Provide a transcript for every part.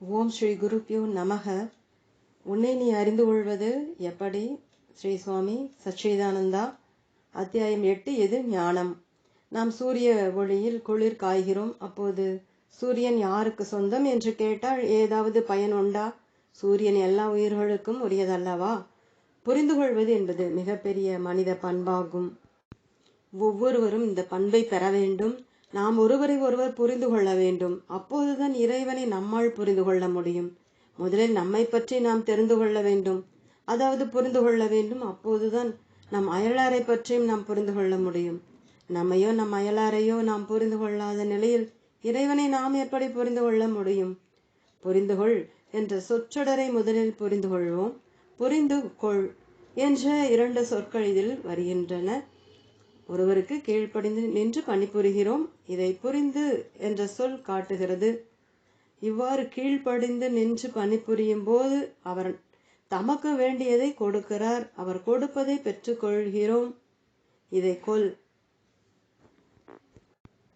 ஓம் ஸ்ரீ குருப்பியோ நமக. உன்னை நீ அறிந்து கொள்வது எப்படி? ஸ்ரீ சுவாமி சச்சிதானந்தா. அத்தியாயம் எட்டு எது ஞானம்? நாம் சூரிய ஒளியில் குளிர் காய்கிறோம். அப்போது சூரியன் யாருக்கு சொந்தம் என்று கேட்டால் ஏதாவது பயன் உண்டா? சூரியன் எல்லா உயிர்களுக்கும் உரியதல்லவா? புரிந்து கொள்வது என்பது மிகப்பெரிய மனித பண்பாகும். ஒவ்வொருவரும் இந்த பண்பை பெற வேண்டும். நாம் ஒருவரை ஒருவர் புரிந்து கொள்ள வேண்டும். அப்போதுதான் இறைவனை நம்மால் புரிந்து கொள்ள முடியும். முதலில் நம்மை பற்றி நாம் தெரிந்து கொள்ள வேண்டும். அதாவது புரிந்து கொள்ள வேண்டும். அப்போதுதான் நம் அயலாரை பற்றியும் நாம் புரிந்து கொள்ள முடியும். நம்மையோ நம் அயலாரையோ நாம் புரிந்து கொள்ளாத நிலையில் இறைவனை நாம் எப்படி புரிந்து கொள்ள முடியும்? புரிந்து கொள் என்ற சொற்றொடரை முதலில் புரிந்து கொள்வோம். புரிந்து கொள் என்ற இரண்டு சொற்கள் இதில் வருகின்றன. ஒருவருக்கு கீழ்ப்படிந்து நின்று பணிபுரிகிறோம் இதை புரிந்து என்ற சொல் காட்டுகிறது. இவ்வாறு கீழ்ப்படிந்து நின்று பணிபுரியும் போது அவர் தமக்கு வேண்டியதை கொடுக்கிறார் அவர் கொடுப்பதை பெற்றுக்கொள்கிறோம். இதை கொல்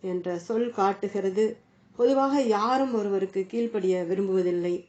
என்ற சொல் காட்டுகிறது. பொதுவாக யாரும் ஒருவருக்கு கீழ்ப்படிய விரும்புவதில்லை.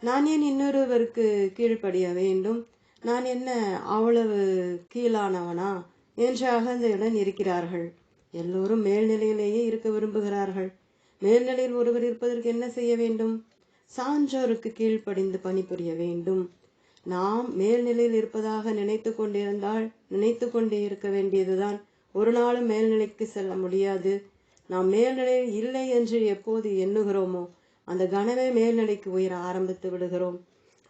நான் ஏன் இன்னொருவருக்கு கீழ்ப்படிய வேண்டும்? நான் என்ன அவ்வளவு கீழானவனா? என்ற அகந்தையுடன் இருக்கிறார்கள். எல்லோரும் மேல்நிலையிலேயே இருக்க விரும்புகிறார்கள். மேல்நிலையில் ஒருவர் இருப்பதற்கு என்ன செய்ய வேண்டும்? சான்றோருக்கு கீழ்ப்படிந்து பணிபுரிய வேண்டும். நாம் மேல்நிலையில் இருப்பதாக நினைத்து கொண்டிருந்தால் நினைத்து கொண்டே இருக்க வேண்டியதுதான். ஒரு நாளும் மேல்நிலைக்கு செல்ல முடியாது. நாம் மேல்நிலையில் இல்லை என்று எப்போது எண்ணுகிறோமோ அந்த கனவே மேல்நிலைக்கு உயர ஆரம்பித்து விடுகிறோம்.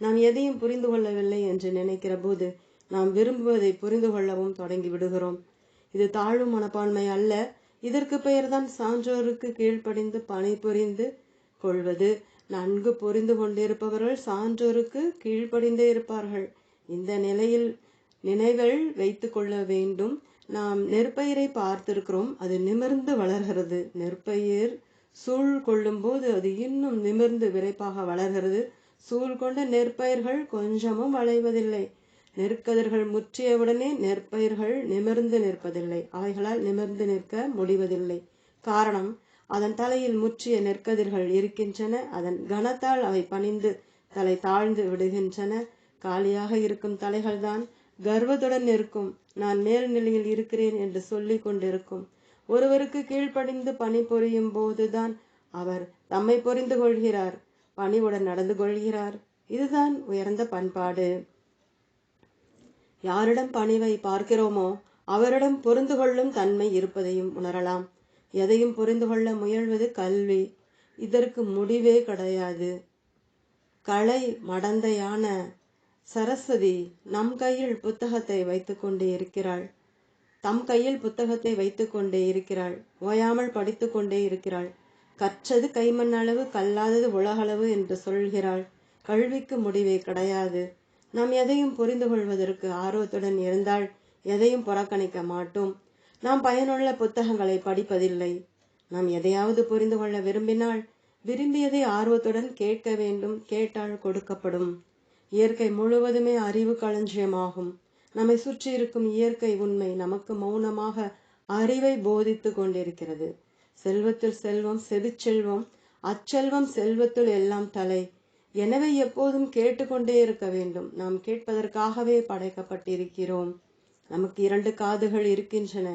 நாம் எதையும் புரிந்து கொள்ளவில்லை என்று நினைக்கிற போது நாம் விரும்புவதை புரிந்து கொள்ளவும் தொடங்கி விடுகிறோம். இது தாழ்வு மனப்பான்மை அல்ல. இதற்கு பெயர்தான் சான்றோருக்கு கீழ்ப்படிந்து பணிபுரிந்து கொள்வது. நன்கு புரிந்து கொண்டிருப்பவர்கள் சான்றோருக்கு கீழ்ப்படிந்தே இருப்பார்கள். இந்த நிலையில் நினைவில் வைத்து கொள்ள வேண்டும். நாம் நெற்பயிரை பார்த்திருக்கிறோம். அது நிமிர்ந்து வளர்கிறது. நெற்பயிர் சூழ் கொள்ளும் போது அது இன்னும் நிமிர்ந்து விரைப்பாக வளர்கிறது. சூழ் கொண்ட நெற்பயிர்கள் கொஞ்சமும் வளைவதில்லை. நெற்கதிர்கள் முற்றியவுடனே நெற்பயிர்கள் நிமிர்ந்து நிற்பதில்லை. அவைகளால் நிமிர்ந்து நிற்க முடிவதில்லை. காரணம் அதன் தலையில் முற்றிய நெற்கதிர்கள் இருக்கின்றன. அதன் கனத்தால் அவை பணிந்து தலை தாழ்ந்து விடுகின்றன. காலியாக இருக்கும் தலைகள்தான் கர்வத்துடன் இருக்கும் நான் மேல்நிலையில் இருக்கிறேன் என்று சொல்லி கொண்டிருக்கும். ஒருவருக்கு கீழ்ப்படிந்து பணி புரியும் போதுதான் அவர் தம்மை புரிந்து கொள்கிறார். பணிவுடன் நடந்து கொள்கிறார். இதுதான் உயர்ந்த பண்பாடு. யாரிடம் பணிவை பார்க்கிறோமோ அவரிடம் புரிந்து கொள்ளும் தன்மை இருப்பதையும் உணரலாம். எதையும் புரிந்து கொள்ள முயல்வது கல்வி. இதற்கு முடிவே கிடையாது. கலை மடந்தையான சரஸ்வதி நம் கையில் புத்தகத்தை வைத்துக்கொண்டே இருக்கிறாள். தம் கையில் புத்தகத்தை வைத்துக்கொண்டே இருக்கிறாள். ஓயாமல் படித்துக்கொண்டே இருக்கிறாள். கற்றது கைமண் அளவு கல்லாதது உலகளவு என்று சொல்கிறாள். கல்விக்கு முடிவே கிடையாது. நாம் எதையும் புரிந்து கொள்வதற்கு ஆர்வத்துடன் இருந்தால் எதையும் புறக்கணிக்க மாட்டோம். நாம் பயனுள்ள புத்தகங்களை படிப்பதில்லை. நாம் எதையாவது புரிந்து கொள்ள விரும்பினால் விரும்பியதை ஆர்வத்துடன் கேட்க வேண்டும். கேட்டால் கொடுக்கப்படும். இயற்கை முழுவதுமே அறிவு களஞ்சியமாகும். நம்மை சுற்றி இருக்கும் இயற்கை உண்மை நமக்கு மௌனமாக அறிவை போதித்து கொண்டிருக்கிறது. செல்வத்தில் செல்வம் செவிச்செல்வம் அச்செல்வம் செல்வத்துள் எல்லாம் தலை. எனவே எப்போதும் கேட்டுக்கொண்டே இருக்க வேண்டும். நாம் கேட்பதற்காகவே படைக்கப்பட்டிருக்கிறோம். நமக்கு இரண்டு காதுகள் இருக்கின்றன.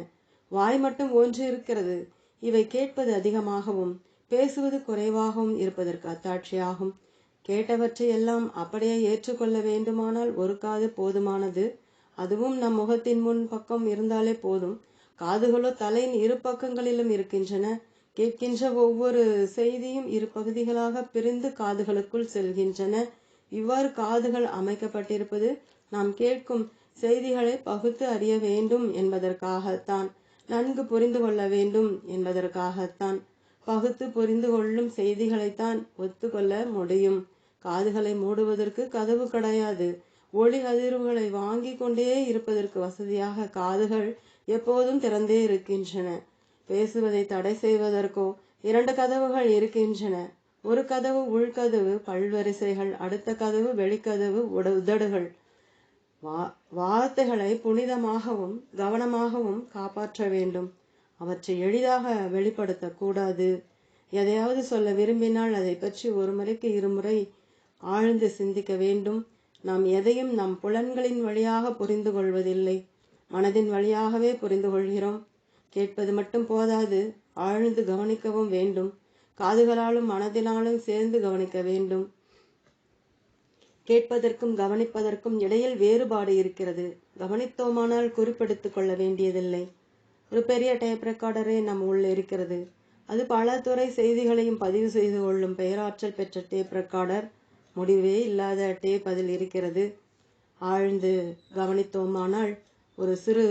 வாய் மட்டும் ஒன்று இருக்கிறது. இவை கேட்பது அதிகமாகவும் பேசுவது குறைவாகவும் இருப்பதற்கு அத்தாட்சியாகும். கேட்டவற்றை எல்லாம் அப்படியே ஏற்றுக்கொள்ள வேண்டுமானால் ஒரு காது போதுமானது. அதுவும் நம் முகத்தின் முன் பக்கம் இருந்தாலே போதும். காதுகளோ தலையின் இரு பக்கங்களிலும் இருக்கின்றன. கேட்கின்ற ஒவ்வொரு செய்தியும் இரு பகுதிகளாக பிரிந்து காதுகளுக்குள் செல்கின்றன. இவ்வாறு காதுகள் அமைக்கப்பட்டிருப்பது நாம் கேட்கும் செய்திகளை பகுத்து அறிய வேண்டும் என்பதற்காகத்தான் நன்கு புரிந்து கொள்ள வேண்டும் என்பதற்காகத்தான். பகுத்து புரிந்து கொள்ளும் செய்திகளைத்தான் ஒத்துக்கொள்ள முடியும். காதுகளை மூடுவதற்கு கதவு கிடையாது. ஒளி அதிர்வுகளை வாங்கி கொண்டே இருப்பதற்கு வசதியாக காதுகள் எப்போதும் திறந்தே இருக்கின்றன. பேசுவதை தடை செய்வதற்கோ இரண்டு கதவுகள் இருக்கின்றன. ஒரு கதவு உள்கதவு பல்வரிசைகள் அடுத்த கதவு வெளிக்கதவு உதடுகள். வா வார்த்தைகளை புனிதமாகவும் கவனமாகவும் காப்பாற்ற வேண்டும். அவற்றை எளிதாக வெளிப்படுத்தக்கூடாது எதையாவது சொல்ல விரும்பினால் அதை பற்றி ஒரு முறைக்கு இருமுறை ஆழ்ந்து சிந்திக்க வேண்டும். நாம் எதையும் நம் புலன்களின் வழியாக புரிந்து கொள்வதில்லை. மனதின் வழியாகவே புரிந்து கொள்கிறோம். கேட்பது மட்டும் போதாது. ஆழ்ந்து கவனிக்கவும் வேண்டும். காதுகளாலும் மனதினாலும் சேர்ந்து கவனிக்க வேண்டும். கேட்பதற்கும் கவனிப்பதற்கும் இடையில் வேறுபாடு இருக்கிறது. கவனித்தோமானால் குறிப்பெடுத்து கொள்ள வேண்டியதில்லை. ஒரு பெரிய டைப் ரெக்கார்டரே நம் உள்ள இருக்கிறது. அது பல துறை செய்திகளையும் பதிவு செய்து கொள்ளும் பெயராற்றல் பெற்ற டேப் ரெக்கார்டர். முடிவே இல்லாத டேப் அதில் இருக்கிறது. ஆழ்ந்து கவனித்தோமானால் ஒரு சிறு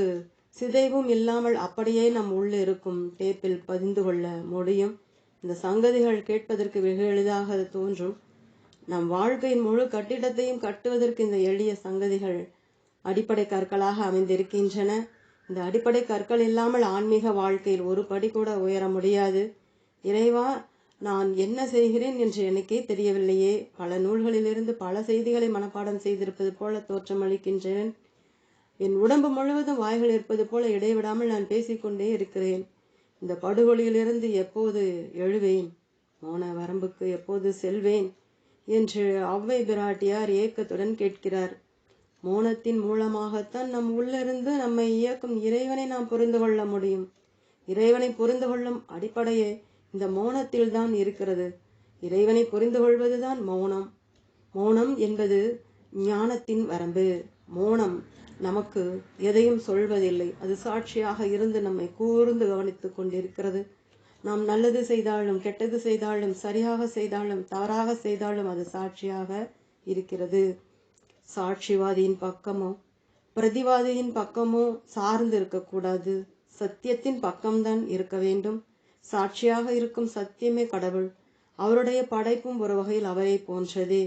சிதைவும் இல்லாமல் அப்படியே நம் உள்ள இருக்கும் டேப்பில் பதிந்து கொள்ள முடியும். இந்த சங்கதிகள் கேட்பதற்கு வெகு எளிதாக தோன்றும். நம் வாழ்க்கையின் முழு கட்டிடத்தையும் கட்டுவதற்கு இந்த எளிய சங்கதிகள் அடிப்படை கற்களாக அமைந்திருக்கின்றன. இந்த அடிப்படை கற்கள் இல்லாமல் ஆன்மீக வாழ்க்கையில் ஒரு படி கூட உயர முடியாது. இறைவா நான் என்ன செய்கிறேன் என்று எனக்கே தெரியவில்லையே. பல நூல்களிலிருந்து பல செய்திகளை மனப்பாடம் செய்திருப்பது போல தோற்றமளிக்கின்றேன். என் உடம்பு முழுவதும் வாய்கள் இருப்பது போல இடைவிடாமல் நான் பேசிக்கொண்டே இருக்கிறேன். இந்த படுகொலியிலிருந்து எப்போது எழுவேன்? மோன வரம்புக்கு எப்போது செல்வேன்? என்று அவ்வை பிராட்டியார் ஏக்கத்துடன் கேட்கிறார். மோனத்தின் மூலமாகத்தான் நம் உள்ளிருந்து நம்மை இயக்கும் இறைவனை நாம் புரிந்து கொள்ள முடியும். இறைவனை புரிந்து கொள்ளும் அடிப்படையே இந்த மௌனத்தில் தான் இருக்கிறது. இறைவனை புரிந்து கொள்வதுதான் மௌனம். மௌனம் என்பது ஞானத்தின் வரம்பு. மௌனம். நமக்கு எதையும் சொல்வதில்லை. அது சாட்சியாக இருந்து நம்மை கூர்ந்து கவனித்து கொண்டிருக்கிறது. நாம் நல்லது செய்தாலும் கெட்டது செய்தாலும் சரியாக செய்தாலும் தவறாக செய்தாலும் அது சாட்சியாக இருக்கிறது. சாட்சிவாதியின் பக்கமோ பிரதிவாதியின் பக்கமோ சார்ந்து இருக்கக்கூடாது. சத்தியத்தின் பக்கம்தான் இருக்க வேண்டும். சாட்சியாக இருக்கும் சத்தியமே கடவுள். அவருடைய படைப்பும் ஒரு வகையில் அவரை போன்றதே.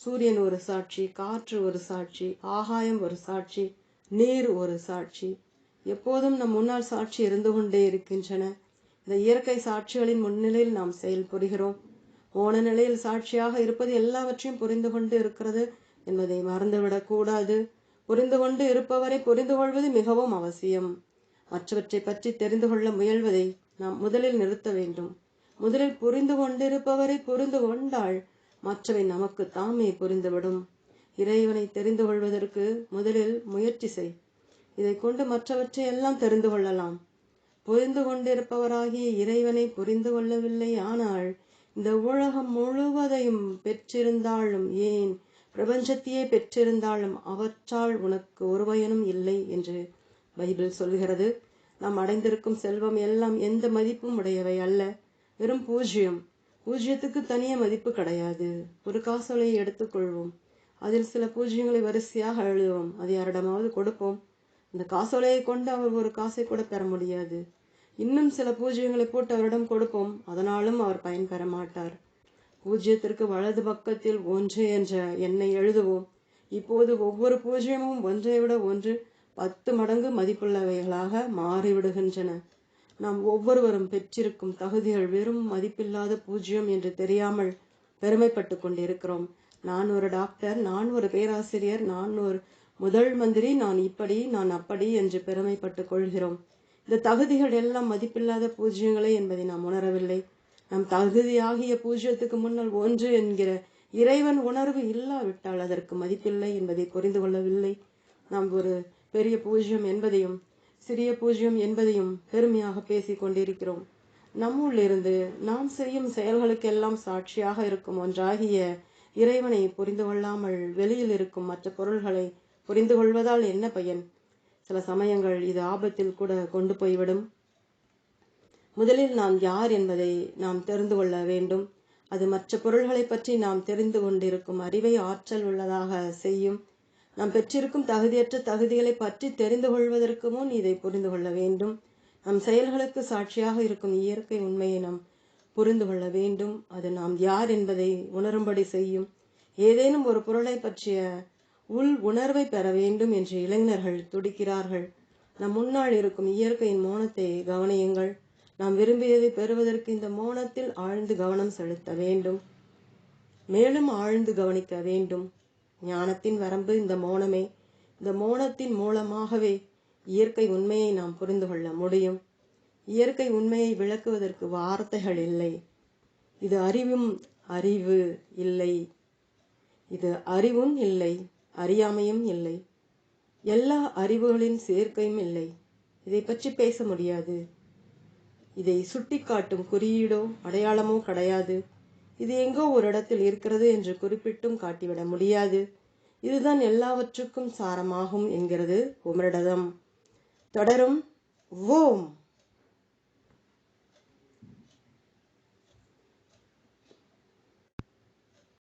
சூரியன் ஒரு சாட்சி காற்று ஒரு சாட்சி ஆகாயம் ஒரு சாட்சி நீர் ஒரு சாட்சி. எப்போதும் நம் முன்னால் சாட்சி இருந்து கொண்டே இருக்கின்றன. இந்த இயற்கை சாட்சிகளின் முன்னிலையில் நாம் செயல்புரிகிறோம் ஓன நிலையில் சாட்சியாக இருப்பது எல்லாவற்றையும் புரிந்து கொண்டு இருக்கிறது என்பதை மறந்துவிடக்கூடாது புரிந்து கொண்டு இருப்பவரை புரிந்து கொள்வது மிகவும் அவசியம். மற்றவற்றை பற்றி தெரிந்து கொள்ள முயல்வதை நாம் முதலில் நிறுத்த வேண்டும். முதலில் புரிந்து கொண்டிருப்பவரை புரிந்து கொண்டால் மற்றவை நமக்கு தாமே புரிந்துவிடும். இறைவனை தெரிந்து கொள்வதற்கு முதலில் முயற்சி செய். இதை கொண்டு மற்றவற்றை எல்லாம் தெரிந்து கொள்ளலாம். புரிந்து கொண்டிருப்பவராகிய இறைவனை புரிந்து கொள்ளவில்லை ஆனால் இந்த உலகம் முழுவதையும் பெற்றிருந்தாலும் ஏன் பிரபஞ்சத்தையே பெற்றிருந்தாலும் அவற்றால் உனக்கு ஒரு பயனும் இல்லை என்று பைபிள் சொல்கிறது. நாம் அடைந்திருக்கும் செல்வம் எல்லாம் எந்த மதிப்பும் உடையவை அல்ல. வெறும் பூஜ்யம் பூஜ்ஜியத்துக்கு தனிய மதிப்பு கிடையாது. ஒரு காசோலையை எடுத்துக்கொள்வோம் அதில் சில பூஜ்ஜியங்களை வரிசையாக எழுதுவோம் அது யாரிடமாவது கொடுப்போம். இந்த காசோலையை கொண்டு அவர் ஒரு காசை கூட பெற முடியாது. இன்னும் சில பூஜ்யங்களை போட்டு அவரிடம் கொடுப்போம். அதனாலும் அவர் பயன்பெற மாட்டார். பூஜ்ஜியத்திற்கு வலது பக்கத்தில் ஒன்று என்ற எண்ணை எழுதுவோம். இப்போது ஒவ்வொரு பூஜ்ஜியமும் ஒன்றை விட ஒன்று பத்து மடங்கு மதிப்புள்ளவைகளாக மாறிவிடுகின்றன. நாம் ஒவ்வொருவரும் பெற்றிருக்கும் தகுதிகள் வெறும் மதிப்பில்லாத பூஜ்யம் என்று தெரியாமல் பெருமைப்பட்டு கொண்டிருக்கிறோம். நான் ஒரு டாக்டர் நான் ஒரு பேராசிரியர் நான் ஒரு முதல் மந்திரி நான் இப்படி நான் அப்படி என்று பெருமைப்பட்டு கொள்கிறோம். இந்த தகுதிகள் எல்லாம் மதிப்பில்லாத பூஜ்யங்களே என்பதை நாம் உணரவில்லை. நம் தகுதியாகிய பூஜ்யத்துக்கு முன்னால் ஒன்று என்கிற இறைவன் உணர்வு இல்லாவிட்டால் அதற்கு மதிப்பில்லை என்பதை புரிந்து கொள்ளவில்லை. நாம் ஒரு பெரிய பூஜ்யம் என்பதையும் சிறிய பூஜ்யம் என்பதையும் பெருமையாக பேசிக் கொண்டிருக்கிறோம். நம்முள்ளிருந்து நாம் செய்யும் செயல்களுக்கெல்லாம் சாட்சியாக இருக்கும் ஒன்றாகிய இறைவனை புரிந்து கொள்ளாமல் வெளியில் இருக்கும் மற்ற பொருள்களை புரிந்து கொள்வதால் என்ன பயன்? சில சமயங்கள் இது ஆபத்தில் கூட கொண்டு போய்விடும். முதலில் நாம் யார் என்பதை நாம் தெரிந்து கொள்ள வேண்டும். அது மற்ற பொருள்களை பற்றி நாம் தெரிந்து கொண்டிருக்கும் அறிவை ஆற்றல் உள்ளதாக செய்யும் நாம் பெற்றிருக்கும் தகுதியற்ற தகுதிகளை பற்றி தெரிந்து கொள்வதற்கு முன் இதை புரிந்து கொள்ள வேண்டும். நம் செயல்களுக்கு சாட்சியாக இருக்கும் இயற்கை உண்மையை நாம் புரிந்து கொள்ள வேண்டும். அது நாம் யார் என்பதை உணரும்படி செய்யும். ஏதேனும் ஒரு பொருளை பற்றிய உள் உணர்வை பெற வேண்டும் என்று இளைஞர்கள் துடிக்கிறார்கள். நம் முன்னால் இருக்கும் இயற்கையின் மோனத்தை கவனியுங்கள். நாம் விரும்பியதை பெறுவதற்கு இந்த மோனத்தில் ஆழ்ந்து கவனம் செலுத்த வேண்டும். மேலும் ஆழ்ந்து கவனிக்க வேண்டும். ஞானத்தின் வரம்பு இந்த மௌனமே. இந்த மௌனத்தின் மூலமாகவே இயற்கை உண்மையை நாம் புரிந்து கொள்ள முடியும். இயற்கை உண்மையை விளக்குவதற்கு வார்த்தைகள் இல்லை. இது அறிவும் அறிவு இல்லை. இது அறிவும் இல்லை அறியாமையும் இல்லை. எல்லா அறிவுகளின் சேர்க்கையும் இல்லை. இதை பற்றி பேச முடியாது. இதை சுட்டிக்காட்டும் குறியீடோ அடையாளமோ கிடையாது. இது எங்கோ ஒரு இடத்தில் இருக்கிறது என்று குறிப்பிட்டும் காட்டிவிட முடியாது. இதுதான் எல்லாவற்றுக்கும் சாரமாகும் என்கிறது உமரிடதம் தொடரும். ஓம்.